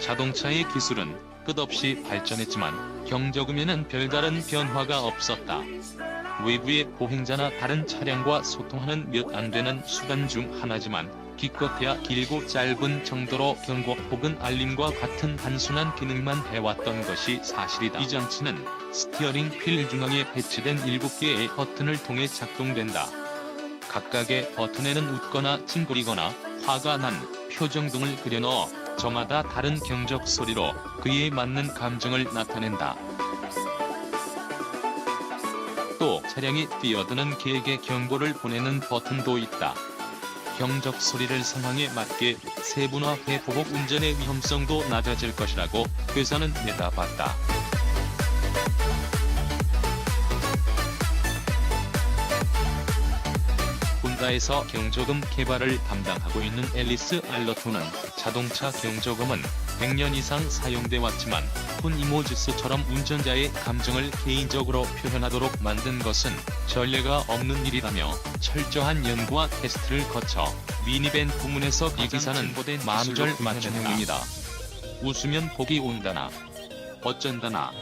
자동차의 기술은 끝없이 발전했지만 경적음에는 별다른 변화가 없었다. 외부의 보행자나 다른 차량과 소통하는 몇 안 되는 수단 중 하나지만 기껏해야 길고 짧은 정도로 경고 혹은 알림과 같은 단순한 기능만 해왔던 것이 사실이다. 이 장치는 스티어링 휠 중앙에 배치된 7개의 버튼을 통해 작동된다. 각각의 버튼에는 웃거나 찡그리거나 화가 난 표정 등을 그려넣어 저마다 다른 경적 소리로 그에 맞는 감정을 나타낸다. 또 차량이 뛰어드는 계획에 경고를 보내는 버튼도 있다. 경적 소리를 상황에 맞게 세분화해 보복 운전의 위험성도 낮아질 것이라고 회사는 내다봤다. 혼다에서 경적음 개발을 담당하고 있는 앨리스 알러토는 자동차 경적음은 100년 이상 사용돼 왔지만 폰 이모지스처럼 운전자의 감정을 개인적으로 표현하도록 만든 것은 전례가 없는 일이라며 철저한 연구와 테스트를 거쳐 미니밴 부문에서 이 기사는 마음절 맞춤형입니다. 웃으면 복이 온다나 어쩐다나